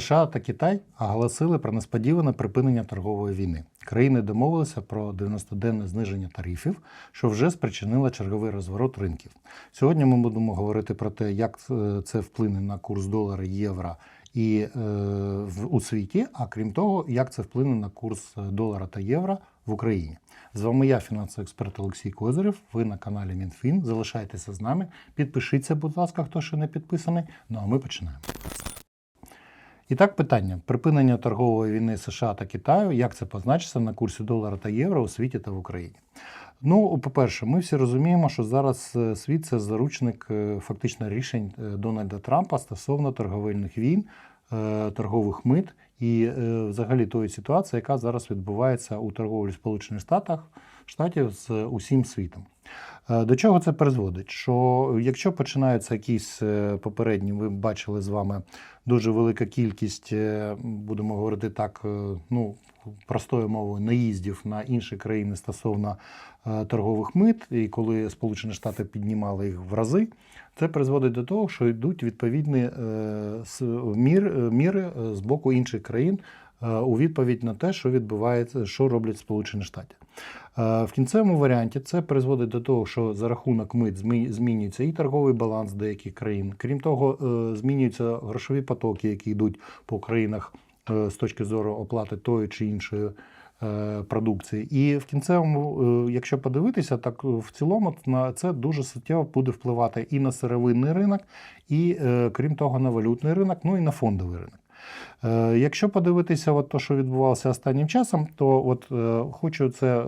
США та Китай оголосили про несподіване припинення торгової війни. Країни домовилися про 90-денне зниження тарифів, що вже спричинило черговий розворот ринків. Сьогодні ми будемо говорити про те, як е, це вплине на курс долара, євро і е, в, у світі, а крім того, як це вплине на курс долара та євро в Україні. З вами я, фінансовий експерт Олексій Козирев. Ви на каналі МінФін. Залишайтеся з нами. Підпишіться, будь ласка, хто ще не підписаний. Ну а ми починаємо. І так, питання: припинення торгової війни США та Китаю, як це позначиться на курсі долара та євро у світі та в Україні? Ну, по-перше, ми всі розуміємо, що зараз е, світ це заручник е, фактично рішень е, Дональда Трампа стосовно торговельних війн, торгових мит і е, взагалі тої ситуації, яка зараз відбувається у торговлі Сполучених Штатах Штатів з усім світом. Е, До чого це призводить? Що якщо починаються якісь е, попередні, ви бачили з вами дуже велика кількість, будемо говорити так, ну простою мовою, наїздів на інші країни стосовно е, торгових мит, і коли Сполучені Штати піднімали їх в рази, це призводить до того, що йдуть відповідні е, е, міри з боку інших країн у відповідь на те, що відбувається, що роблять Сполучені Штати. В кінцевому варіанті це призводить до того, що за рахунок мит змі- змінюється і торговий баланс деяких країн. Крім того, змінюються грошові потоки, які йдуть по країнах з точки зору оплати тої чи іншої е, продукції. І в кінцевому, е, якщо подивитися, так в цілому на це дуже суттєво буде впливати і на сировинний ринок, і е, крім того, на валютний ринок, ну і на фондовий ринок. Е, Якщо подивитися, от то, що відбувалося останнім часом, то от е, хочу це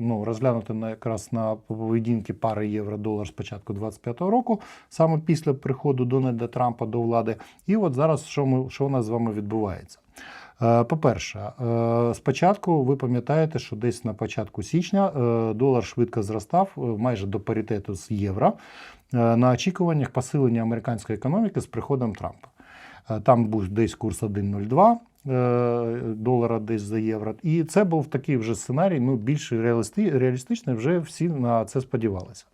ну, розглянути на якраз на поведінки пари євро-долар з початку 2025 року, саме після приходу Дональда Трампа до влади. І от зараз що ми що у нас з вами відбувається. Е, По-перше, спочатку ви пам'ятаєте, що десь на початку січня долар швидко зростав майже до паритету з євро на очікуваннях посилення американської економіки з приходом Трампа. Е, Там був десь курс 1,02 е, долара десь за євро. І це був такий вже сценарій, ну більш реалісти, реалістичний, вже всі на це сподівалися.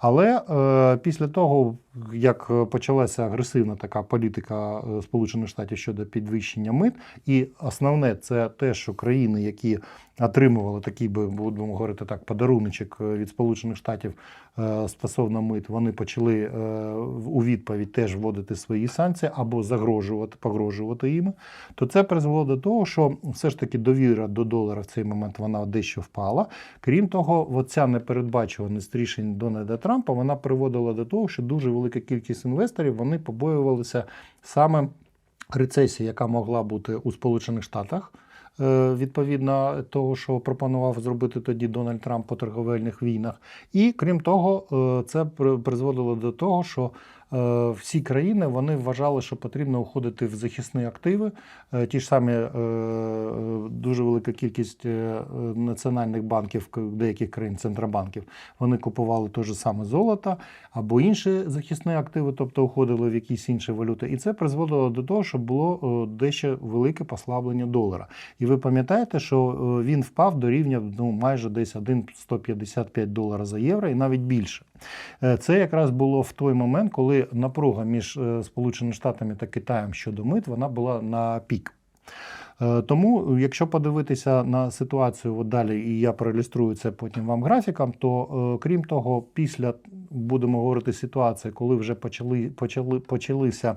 Але е, після того, як почалася агресивна така політика е, Сполучених Штатів щодо підвищення мит, і основне це те, що країни, які отримували такий би, будемо говорити так, подаруночок е, від Сполучених Штатів е, стосовно мит, вони почали е, у відповідь теж вводити свої санкції або загрожувати, погрожувати їм, то це призвело до того, що все ж таки довіра до долара в цей момент вона дещо впала. Крім того, оця непередбачуваність рішень Дональда Трампа вона приводила до того, що дуже велика кількість інвесторів вони побоювалися саме рецесії, яка могла бути у Сполучених Штатах. е, Відповідно того, що пропонував зробити тоді Дональд Трамп по торговельних війнах, і крім того, е, це при- призводило до того, що всі країни вони вважали, що потрібно уходити в захисні активи. Е, Ті ж самі е, е, дуже велика кількість е, е, національних банків деяких країн, центробанків, вони купували те ж саме золото або інші захисні активи, тобто уходили в якісь інші валюти. І це призводило до того, що було е, дещо велике послаблення долара. І ви пам'ятаєте, що е, він впав до рівня ну, майже десь 1,155 долара за євро і навіть більше. Е, Це якраз було в той момент, коли напруга між е, Сполученими Штатами та Китаєм щодо мит вона була на пік. Е, Тому, якщо подивитися на ситуацію от далі, і я проілюструю це потім вам графікам, то е, крім того, після будемо говорити ситуації, коли вже почали, почали почалися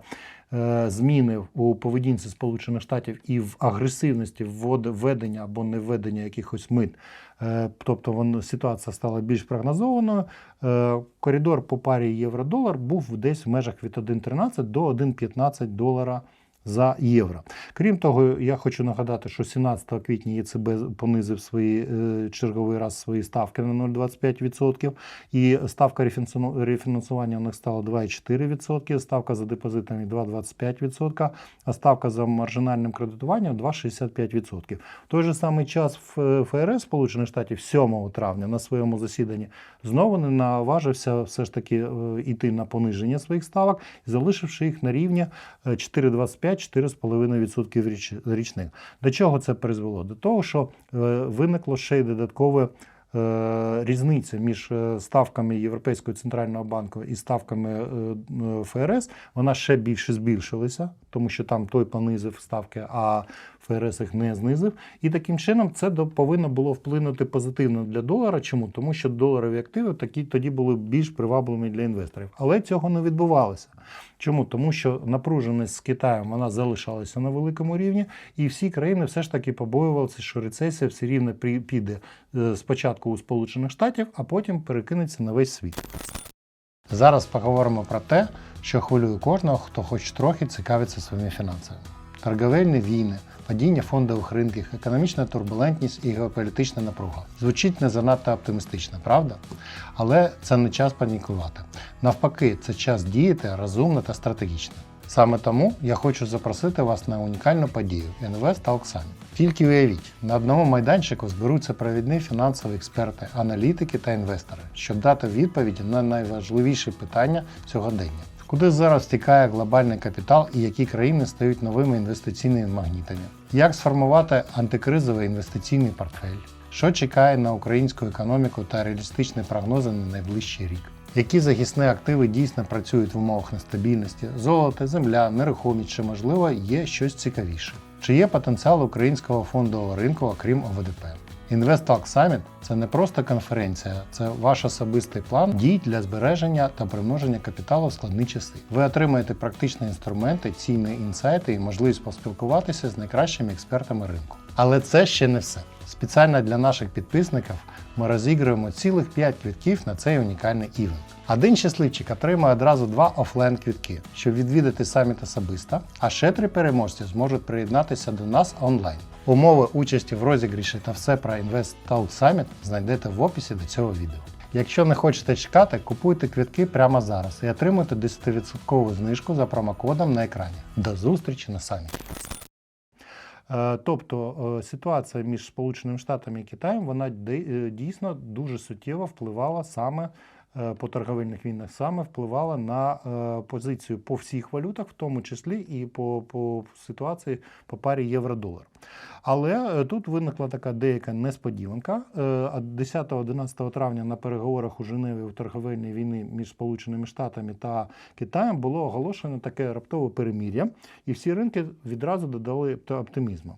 е, зміни у поведінці Сполучених Штатів і в агресивності введення або невведення якихось мит, е, тобто воно ситуація стала більш прогнозованою. е, Коридор по парі євро-долар був десь в межах від 1,13 до 1,15 долара за євро. Крім того, я хочу нагадати, що 17 квітня ЄЦБ понизив свої е, черговий раз свої ставки на 0,25%. І ставка рефінансування у них стала 2,4%, ставка за депозитами 2,25%, а ставка за маржинальним кредитуванням 2,65%. В той же самий час в ФРС Сполучених Штатів 7 травня на своєму засіданні знову не наважився все ж таки е, йти на пониження своїх ставок, залишивши їх на рівні е, 4,25%. 4,5% річних. До чого це призвело? До того, що е, виникло ще й додаткове. Е, різниця між е, ставками Європейського центрального банку і ставками ФРС вона ще більше збільшилася тому що там той понизив ставки, а ФРС їх не знизив. І таким чином це повинно було вплинути позитивно для долара. Чому? Тому що доларові активи такі тоді були більш привабливими для інвесторів. Але цього не відбувалося. Чому? Тому що напруженість з Китаєм вона залишалася на великому рівні, і всі країни все ж таки побоювалися, що рецесія все рівно піде е, спочатку у Сполучених Штатів, а потім перекинеться на весь світ. Зараз поговоримо про те, що хвилює кожного, хто хоч трохи цікавиться своїми фінансами. Торговельні війни, падіння фондових ринків, економічна турбулентність і геополітична напруга. Звучить не занадто оптимістично, правда? Але це не час панікувати. Навпаки, це час діяти розумно та стратегічно. Саме тому я хочу запросити вас на унікальну подію Invest Talk Summit. Тільки уявіть, на одному майданчику зберуться провідні фінансові експерти, аналітики та інвестори, щоб дати відповіді на найважливіші питання сьогодення. Куди зараз стікає глобальний капітал і які країни стають новими інвестиційними магнітами? Як сформувати антикризовий інвестиційний портфель? Що чекає на українську економіку та реалістичні прогнози на найближчий рік? Які захисні активи дійсно працюють в умовах нестабільності? Золото, земля, нерухомість чи можливо є щось цікавіше? Чи є потенціал українського фондового ринку, окрім ОВДП? InvestTalk Summit – це не просто конференція, це ваш особистий план дій для збереження та примноження капіталу в складні часи. Ви отримаєте практичні інструменти, цінні інсайти і можливість поспілкуватися з найкращими експертами ринку. Але це ще не все. Спеціально для наших підписників ми розігруємо цілих 5 квитків на цей унікальний івент. Один щасливчик отримає одразу два офлайн квітки, щоб відвідати саміт особисто, а ще три переможці зможуть приєднатися до нас онлайн. Умови участі в розігріші та все про Invest Talk Summit знайдете в описі до цього відео. Якщо не хочете чекати, купуйте квитки прямо зараз і отримуйте 10% знижку за промокодом на екрані. До зустрічі на саміті! Е, Тобто е, ситуація між Сполученими Штатами і Китаєм вона е, дійсно дуже суттєво впливала саме по торговельних війнах, саме впливала на е, позицію по всіх валютах, в тому числі і по, по ситуації по парі євро-долар. Але е, тут виникла така деяка несподіванка. Е, А 10-11 травня на переговорах у Женеві у торговельній війни між Сполученими Штатами та Китаєм було оголошено таке раптове перемір'я, і всі ринки відразу додали опт- оптимізму.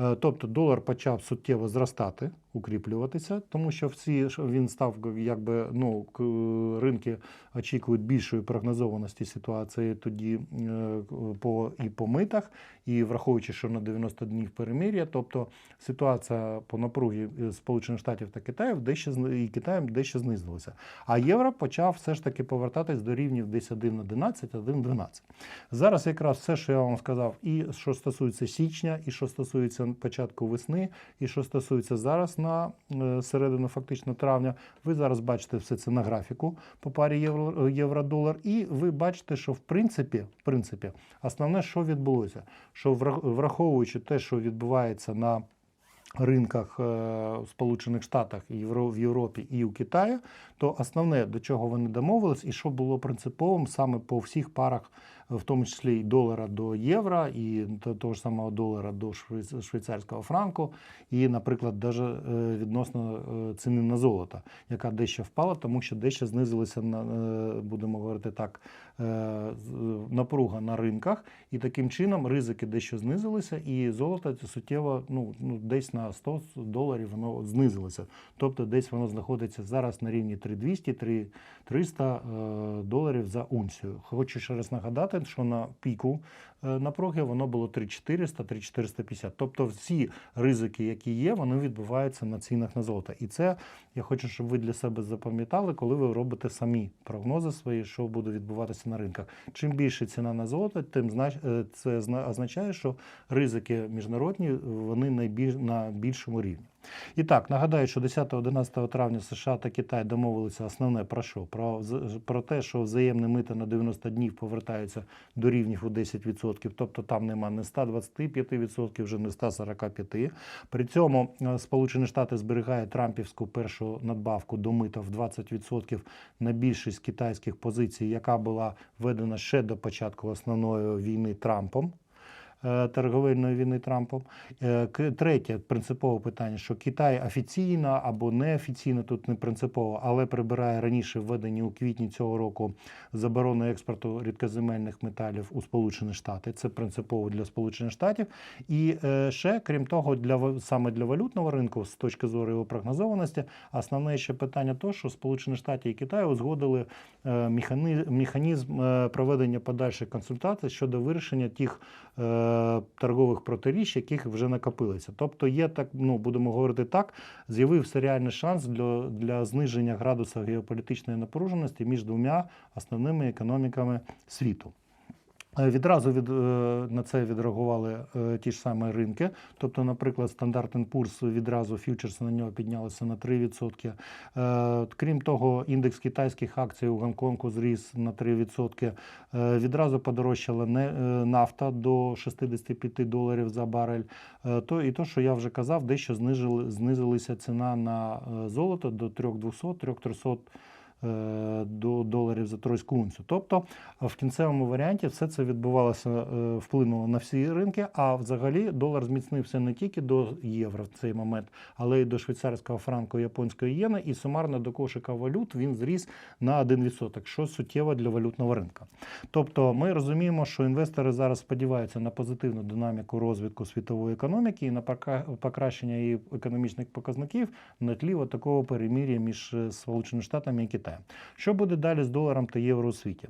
Е, Тобто долар почав суттєво зростати, укріплюватися, тому що всі він став якби ну к- ринки очікують більшої прогнозованості ситуації тоді е, по і по митах, і враховуючи, що на 90 днів перемир'я, тобто ситуація по напругі е, Сполучених Штатів та Китаю дещо і Китаєм дещо знизилася. А євро почав все ж таки повертатись до рівнів десь 1,11, 1,12. Зараз якраз все, що я вам сказав, і що стосується січня, і що стосується початку весни, і що стосується зараз на е, середину фактично травня, ви зараз бачите все це на графіку по парі євро, євро-долар, і ви бачите, що в принципі, в принципі, основне, що відбулося, що враховуючи те, що відбувається на ринках е, в Сполучених Штатах, в Європі і у Китаї, то основне, до чого вони домовились, і що було принциповим саме по всіх парах, в тому числі і долара до євро, і того ж самого долара до швейцарського франку, і, наприклад, даже е, відносно е, ціни на золото, яка дещо впала, тому що дещо знизилися на е, будемо говорити так, напруга на ринках, і таким чином ризики дещо знизилися, і золото суттєво ну, ну десь на 100 доларів воно знизилося. Тобто десь воно знаходиться зараз на рівні 3200 300 е, доларів за унцію. Хочу ще раз нагадати, що на піку е, напруги воно було 3400 3450. Тобто всі ризики, які є, вони відбуваються на цінах на золото. І це я хочу, щоб ви для себе запам'ятали, коли ви робите самі прогнози свої, що буде відбуватися на ринках. Чим більше ціна на золото, тим е, це означає, що ризики міжнародні вони на більшому рівні. І так, нагадаю, що 10-11 травня США та Китай домовилися основне про що? Про, про те, що взаємне мито на 90 днів повертаються до рівнів у 10%, тобто там нема не 125%, вже не 145%. При цьому е, Сполучені Штати зберігають трампівську першу надбавку до мита в 20% на більшість китайських позицій, яка була введена ще до початку основної війни Трампом. Е, торговельної війни Трампом. Е, Третє принципове питання, що Китай офіційно або неофіційно, тут не принципово, але прибирає раніше введені у квітні цього року заборону експорту рідкоземельних металів у Сполучені Штати. Це принципово для Сполучених Штатів. І е, ще, крім того, для саме для валютного ринку, з точки зору його прогнозованості, основне ще питання то, що Сполучені Штати і Китай узгодили механізм проведення подальших консультацій щодо вирішення тих торгових протиріч, яких вже накопилися. Тобто є так, ну будемо говорити так, з'явився реальний шанс для, для зниження градусу геополітичної напруженості між двома основними економіками світу. Е, Відразу від, е, на це відреагували е, ті ж самі ринки. Тобто, наприклад, Standard Poor's відразу фьючерси на нього піднялися на 3%. Е, Крім того, індекс китайських акцій у Гонконгу зріс на 3%. Е, Відразу подорожчала нафта до 65 доларів за барель. То і то, що я вже казав, дещо знижили, знизилася ціна на золото до 3200-3300 е, до доларів за тройську унцію. Тобто е, в кінцевому варіанті все це відбувалося, е, вплинуло на всі ринки. А взагалі долар зміцнився не тільки до євро в цей момент, але й до швейцарського франку, японської єни, і сумарно до кошика валют він зріс на 1%, що суттєво для валютного ринка. Тобто, ми розуміємо, що інвестори зараз сподіваються на позитивну динаміку розвитку світової економіки і на покращення її економічних показників на тлі такого перемір'я між е, Сполученими Штатами і Китаєм. Що буде далі з доларом та євро у світі?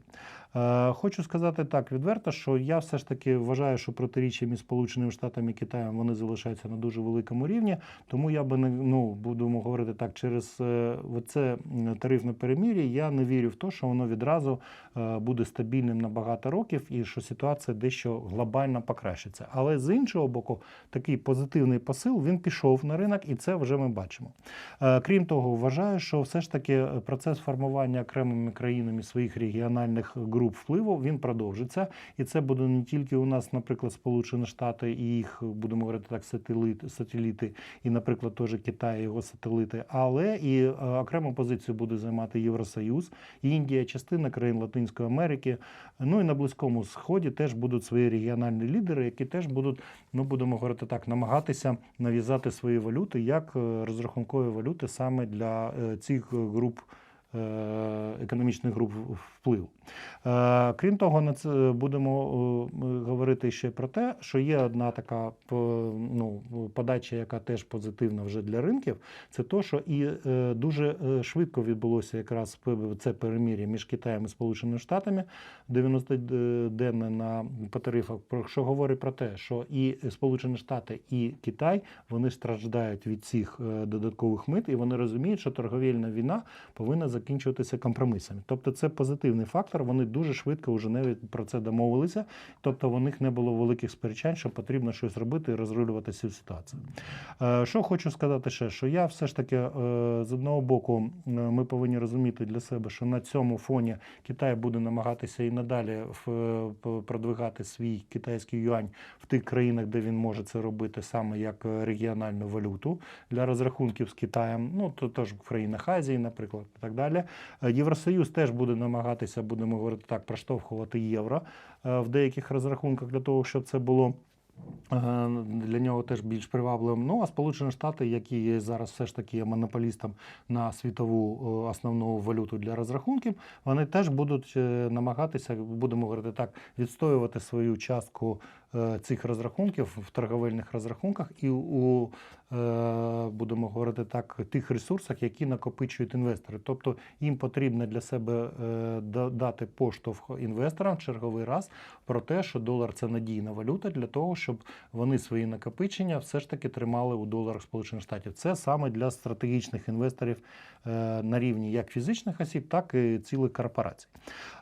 Е, Хочу сказати так відверто, що я все ж таки вважаю, що протиріччя між Сполученими Штатами і Китаєм вони залишаються на дуже великому рівні. Тому я би не ну будемо говорити так, через е, це тарифне перемір'я. Я не вірю в те, що воно відразу е, буде стабільним на багато років і що ситуація дещо глобально покращиться. Але з іншого боку, такий позитивний посил він пішов на ринок, і це вже ми бачимо. Крім того, вважаю, що все ж таки процес формування окремими країнами своїх регіональних груп впливу він продовжиться, і це буде не тільки у нас, наприклад, Сполучені Штати і їх будемо говорити так, сателіти, сателіти, і, наприклад, теж Китай і його сателіти, але і е, окрему позицію буде займати Євросоюз, Індія, частина країн Латинської Америки. Ну і на Близькому Сході теж будуть свої регіональні лідери, які теж будуть, ну будемо говорити так, намагатися нав'язати свої валюти як е, розрахункові валюти саме для е, цих груп. Е, Економічних груп впливу. Е, Крім того, на це будемо е, говорити ще про те, що є одна така ну, подача, яка теж позитивна вже для ринків. Це то, що і дуже швидко відбулося якраз це перемір'я між Китаєм і Сполученими Штатами 90-денне на по тарифах, що говорить про те, що і Сполучені Штати, і Китай вони страждають від цих додаткових мит, і вони розуміють, що торговельна війна повинна закінчуватися компромісами. Тобто це позитивний фактор. Вони дуже швидко вже навіть про це домовилися. Тобто у них не було великих сперечань, що потрібно щось робити і розрулювати цю ситуацію. Е, Що хочу сказати ще, що я все ж таки е, з одного боку ми повинні розуміти для себе, що на цьому фоні Китай буде намагатися і надалі продвигати свій китайський юань в тих країнах, де він може це робити саме як регіональну валюту для розрахунків з Китаєм. Ну то теж в країнах Азії, наприклад, і так далі. Е, Євросоюз теж буде намагатися, будемо говорити так, проштовхувати євро е, в деяких розрахунках для того, щоб це було. е, Для нього теж більш привабливим. Ну а Сполучені Штати, які є зараз все ж таки є монополістом на світову основну валюту для розрахунків, вони теж будуть намагатися, будемо говорити так, відстоювати свою частку цих розрахунків в торговельних розрахунках і у е, будемо говорити так, тих ресурсах, які накопичують інвестори. Тобто їм потрібно для себе е, дати поштовх інвесторам черговий раз про те, що долар це надійна валюта для того, щоб вони свої накопичення все ж таки тримали у доларах Сполучених Штатів. Це саме для стратегічних інвесторів е, на рівні як фізичних осіб, так і цілих корпорацій.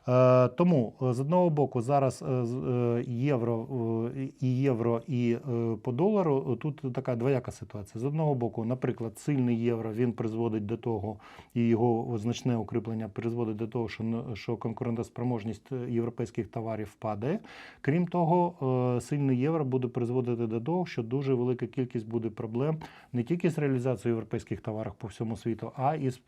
Е, Тому е, з одного боку зараз е, е, євро е, і євро і е, по долару тут така двояка ситуація. З одного боку, наприклад, сильний євро він призводить до того, і його значне укріплення призводить до того, що конкурентоспроможність е, європейських товарів падає. Крім того, е, сильний євро буде призводити до того, що дуже велика кількість буде проблем не тільки з реалізацією європейських товарів по всьому світу, а і з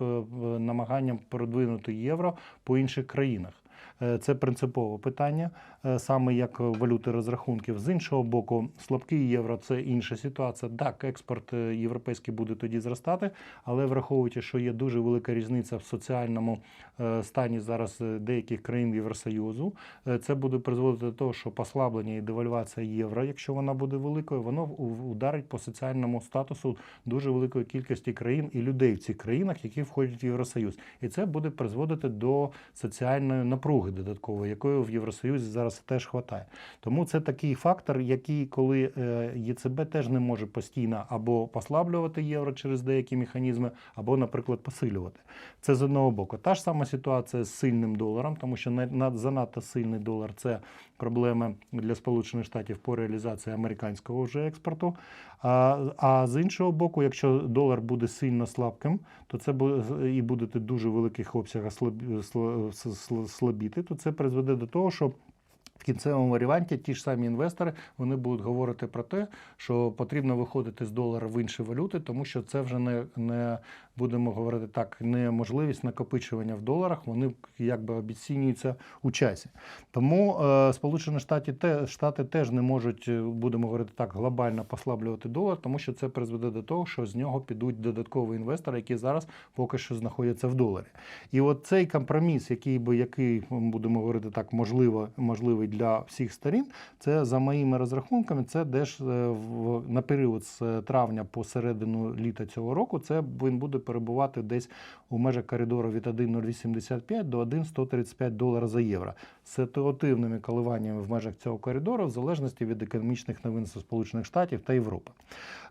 намаганням продвинути євро по інших країнах. Е, Це принципове питання, е, саме як валюти розрахунків. З іншого боку, слабкий євро це інша ситуація. Так, експорт е, європейський буде тоді зростати, але враховуючи, що є дуже велика різниця в соціальному стані зараз деяких країн Євросоюзу, це буде призводити до того, що послаблення і девальвація євро, якщо вона буде великою, воно ударить по соціальному статусу дуже великої кількості країн і людей в цих країнах, які входять в Євросоюз. І це буде призводити до соціальної напруги додаткової, якої в Євросоюзі зараз теж хватає. Тому це такий фактор, який, коли е, ЄЦБ теж не може постійно або послаблювати євро через деякі механізми, або, наприклад, посилювати. Це з одного боку. Та ж сама ситуація з сильним доларом, тому що на- на- занадто сильний долар це проблема для Сполучених Штатів по реалізації американського вже експорту. А, а з іншого боку, якщо долар буде сильно слабким, то це буде і будете дуже великих обсягах слабіти, то це призведе до того, що в кінцевому варіанті ті ж самі інвестори вони будуть говорити про те, що потрібно виходити з долара в інші валюти, тому що це вже не, не будемо говорити так, не можливість накопичування в доларах, вони якби обіцінюються у часі. Тому е, Сполучені Штати, те, Штати теж не можуть, е, будемо говорити так, глобально послаблювати долар, тому що це призведе до того, що з нього підуть додаткові інвестори, які зараз поки що знаходяться в доларі. І от цей компроміс, який би який будемо говорити так, можливо, можливий для всіх сторін, це за моїми розрахунками, це десь е, на період з травня по середину літа цього року. Це він буде перебувати десь у межах коридору від 1,085 до 1,135 долара за євро з ситуативними коливаннями в межах цього коридору, в залежності від економічних новин Сполучених Штатів та Європи.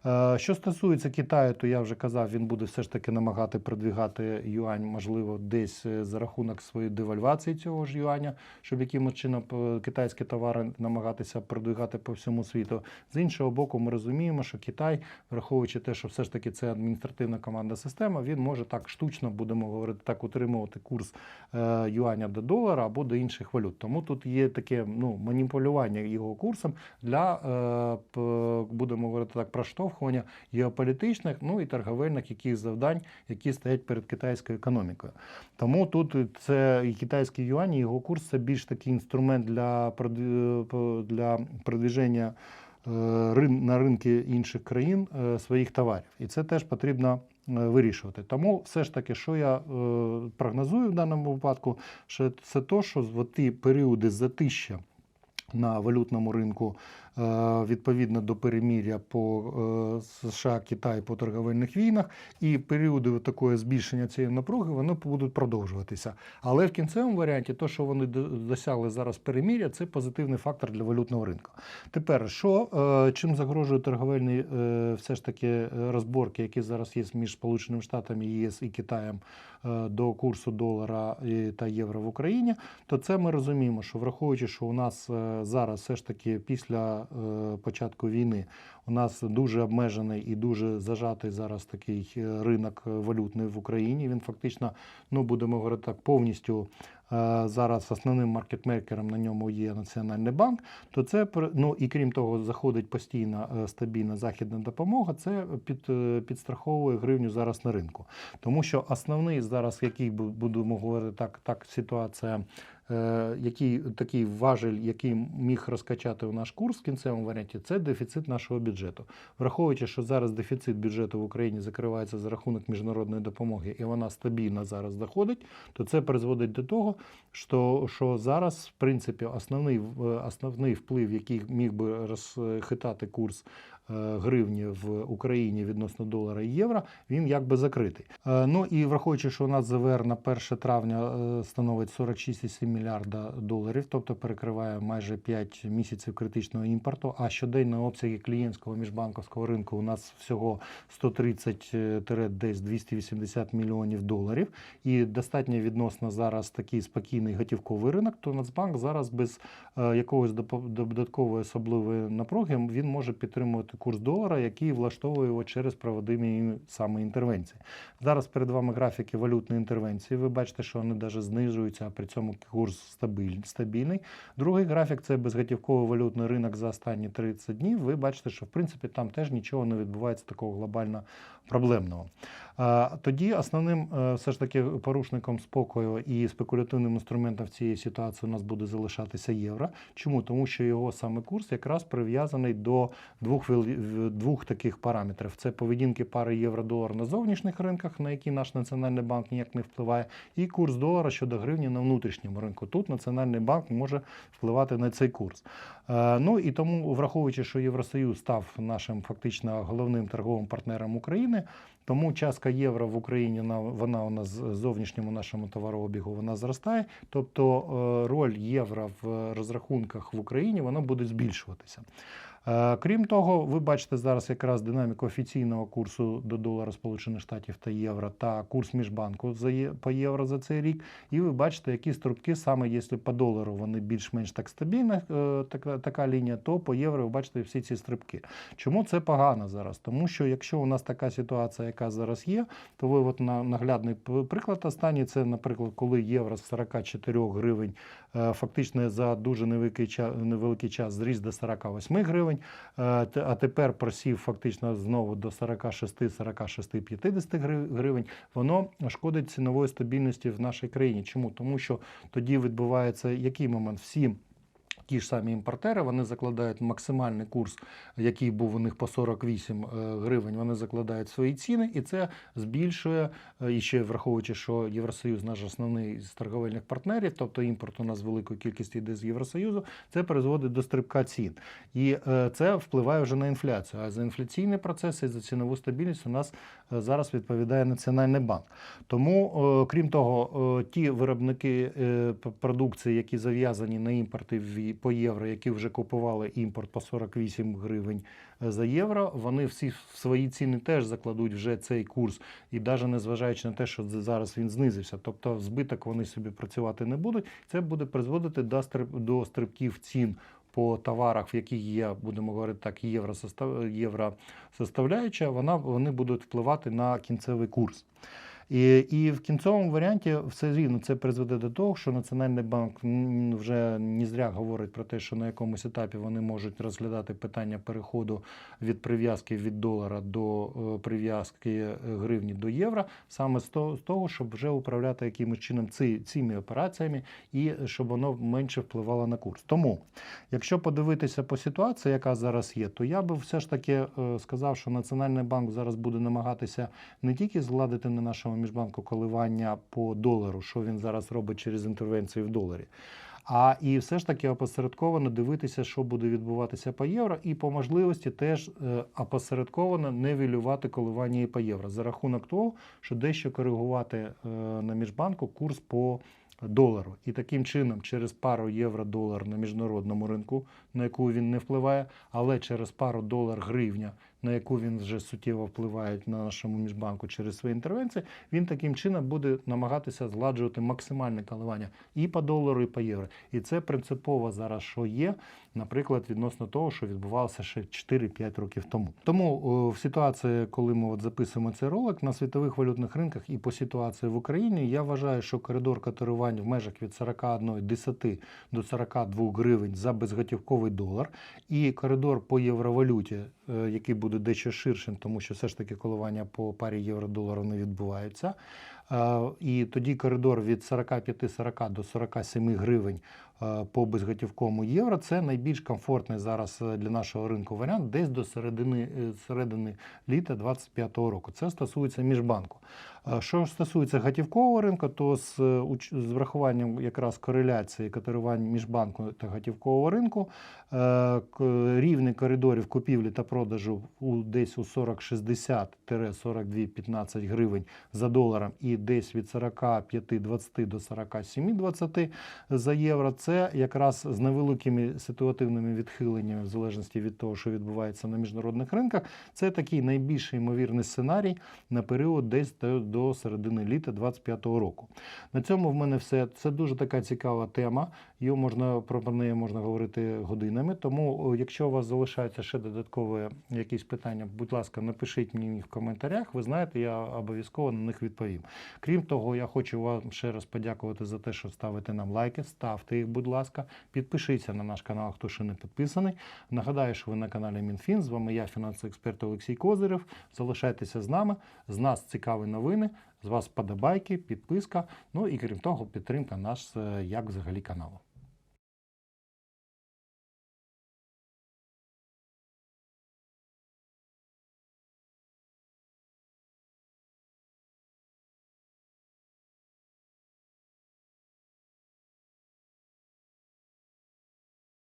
Е, Що стосується Китаю, то я вже казав, він буде все ж таки намагати продвігати юань, можливо, десь е, за рахунок своєї девальвації цього ж юаня, щоб якимось чином е, китайські товари намагатися продвигати по всьому світу. З іншого боку, ми розуміємо, що Китай, враховуючи те, що все ж таки це адміністративна командна система, він може так штучно, будемо говорити, так утримувати курс е, юаня до долара або до інших валют. Тому тут є таке ну, маніпулювання його курсом для, е, будемо говорити так, проштовхування геополітичних, ну і торговельних яких завдань, які стоять перед китайською економікою. Тому тут це китайський юань, і його курс це більш такий інструмент для, продві- для продвіження е, на ринки інших країн е, своїх товарів. І це теж потрібно е, вирішувати. Тому все ж таки, що я прогнозую в даному випадку, що це то, що в ті періоди затища на валютному ринку відповідно до переміря по е, США, Китай по торговельних війнах, і періоди такої збільшення цієї напруги вони будуть продовжуватися. Але в кінцевому варіанті, то, що вони досягли зараз переміря, це позитивний фактор для валютного ринку. Тепер що е, чим загрожує торговельні е, все ж таки е, розборки, які зараз є між Сполученими Штатами, ЄС і Китаєм е, до курсу долара та євро в Україні, то це ми розуміємо, що враховуючи, що у нас е, зараз все ж таки після е, початку війни у нас дуже обмежений і дуже зажатий зараз такий е, ринок е, валютний в Україні. Він фактично, ну будемо говорити так, повністю е, зараз основним маркетмейкером на ньому є Національний банк. То це ну і крім того, заходить постійна е, стабільна західна допомога. Це під, е, підстраховує гривню зараз на ринку. Тому що основний зараз, який будемо говорити так, так ситуація. Е, Який такий важель, який міг розкачати у наш курс в кінцевому варіанті, це дефіцит нашого бюджету. Враховуючи, що зараз дефіцит бюджету в Україні закривається за рахунок міжнародної допомоги, і вона стабільно зараз доходить, то це призводить до того, що, що зараз, в принципі, основний, основний вплив, який міг би розхитати курс е, гривні в Україні відносно долара і євро, він якби закритий. Е, Ну і враховуючи, що у нас ЗВР на 1 травня становить 46,7 мільярда доларів, тобто перекриває майже 5 місяців критичного імпорту. А щоденні обсяги клієнтського міжбанковського ринку у нас всього 130 е, десь 280 мільйонів доларів. І достатньо відносно зараз такий спокійний готівковий ринок, то Нацбанк зараз без е, якогось додаткової особливої напруги він може підтримувати курс долара, який влаштовує його через проводимі саме інтервенції. Зараз перед вами графіки валютної інтервенції. Ви бачите, що вони навіть знижуються, а при цьому курс стабіль- стабільний. Другий графік це безготівковий валютний ринок за останні 30 днів. Ви бачите, що в принципі там теж нічого не відбувається такого глобально проблемного. Тоді основним е, все ж таки порушником спокою і спекулятивним інструментом в цій ситуації у нас буде залишатися євро. Чому? Тому що його саме курс якраз прив'язаний до двох, двох таких параметрів: це поведінки пари євро-долар на зовнішніх ринках, на які наш національний банк ніяк не впливає, і курс долара щодо гривні на внутрішньому ринку. Тут національний банк може впливати на цей курс. Е, Ну і тому, враховуючи, що Євросоюз став нашим фактично головним торговим партнером України, тому частка євро в Україні на- вона у нас зовнішньому нашому товарообігу вона зростає. Тобто е, роль євро в розрахунках в Україні вона буде збільшуватися. Е, Крім того, ви бачите зараз якраз динаміку офіційного курсу до долара Сполучених Штатів та євро та курс міжбанку по євро за цей рік. І ви бачите, які стрибки саме якщо по долару вони більш-менш так стабільна, е, така, така лінія, то по євро ви бачите всі ці стрибки. Чому це погано зараз? Тому що якщо у нас така ситуація, яка зараз є, то ви от на наглядний приклад останній, це, наприклад, коли євро з 44 гривень е, фактично за дуже невеликий час, невеликий час зріс до 48 гривень, е, те- а тепер просів фактично знову до 46, 46, 50 гри- гривень, воно шкодить цінової стабільності в нашій країні. Чому? Тому що тоді відбувається який момент? Всі Ті ж самі імпортери вони закладають максимальний курс, який був у них по 48 е, гривень. Вони закладають свої ціни, і це збільшує е, і ще враховуючи, що Євросоюз наш основний з торговельних партнерів, тобто імпорт у нас великою кількістю йде з Євросоюзу. Це призводить до стрибка цін, і е, це впливає вже на інфляцію. А за інфляційні процеси, за цінову стабільність у нас зараз відповідає Національний банк. Тому, крім того, ті виробники продукції, які зав'язані на імпорти по євро, які вже купували імпорт по 48 гривень е, за євро, вони всі в свої ціни теж закладуть вже цей курс, і навіть незважаючи на те, що зараз він знизився, тобто збиток вони собі працювати не будуть. Це буде призводити до стриб- до стрибків цін. По товарах, в яких є, будемо говорити так, євро, євро составляюча, вона вони будуть впливати на кінцевий курс. І, і в кінцевому варіанті все рівно це призведе до того, що Національний банк вже не зря говорить про те, що на якомусь етапі вони можуть розглядати питання переходу від прив'язки від долара до е, прив'язки е, гривні до євро, саме з того, з того, щоб вже управляти якимось чином ці, цими операціями і щоб воно менше впливало на курс. Тому, якщо подивитися по ситуації, яка зараз є, то я би все ж таки е, сказав, що Національний банк зараз буде намагатися не тільки згладити на міжбанку коливання по долару, що він зараз робить через інтервенцію в доларі. А і все ж таки опосередковано дивитися, що буде відбуватися по євро, і по можливості теж е, опосередковано нивелювати коливання і по євро за рахунок того, що дещо коригувати е, на міжбанку курс по долару. І таким чином, через пару євро-долар на міжнародному ринку, на яку він не впливає, але через пару долар-гривня, на яку він вже суттєво впливає на нашому міжбанку через свої інтервенції, він таким чином буде намагатися згладжувати максимальне коливання і по долару, і по євро. І це принципово зараз, що є, наприклад, відносно того, що відбувалося ще 4-5 років тому. Тому в ситуації, коли ми от записуємо цей ролик на світових валютних ринках і по ситуації в Україні, я вважаю, що коридор котирувань в межах від 41,10 до 42 гривень за безготівковий долар, і коридор по євровалюті, е, який буде дещо ширшим, тому що все ж таки коливання по парі євро-долару не відбуваються. І тоді коридор від 45-40 до 47 гривень по безготівковому євро це найбільш комфортний зараз е, для нашого ринку варіант, десь до середини, е, середини літа 2025 року. Це стосується міжбанку. Що стосується готівкового ринку, то з, е, з врахуванням якраз кореляції котирувань міжбанку та готівкового ринку е, рівні коридорів купівлі та продажу у десь у 40-60-42-15 гривень за доларом і десь від 45-20 до 47-20 за євро. Це якраз з невеликими ситуативними відхиленнями, в залежності від того, що відбувається на міжнародних ринках. Це такий найбільш ймовірний сценарій на період десь до, до середини літа 2025 року. На цьому в мене все. Це дуже така цікава тема. Її можна про неї можна говорити годинами. Тому, якщо у вас залишаються ще додаткові якісь питання, будь ласка, напишіть мені в коментарях. Ви знаєте, я обов'язково на них відповім. Крім того, я хочу вам ще раз подякувати за те, що ставите нам лайки. Ставте їх, будь ласка, підпишіться на наш канал, хто ще не підписаний. Нагадаю, що ви на каналі МінФін. З вами я, фінансовий експерт Олексій Козирев. Залишайтеся з нами. З нас цікаві новини. З вас подобайки, підписка, ну і крім того, підтримка нас е, як взагалі каналу.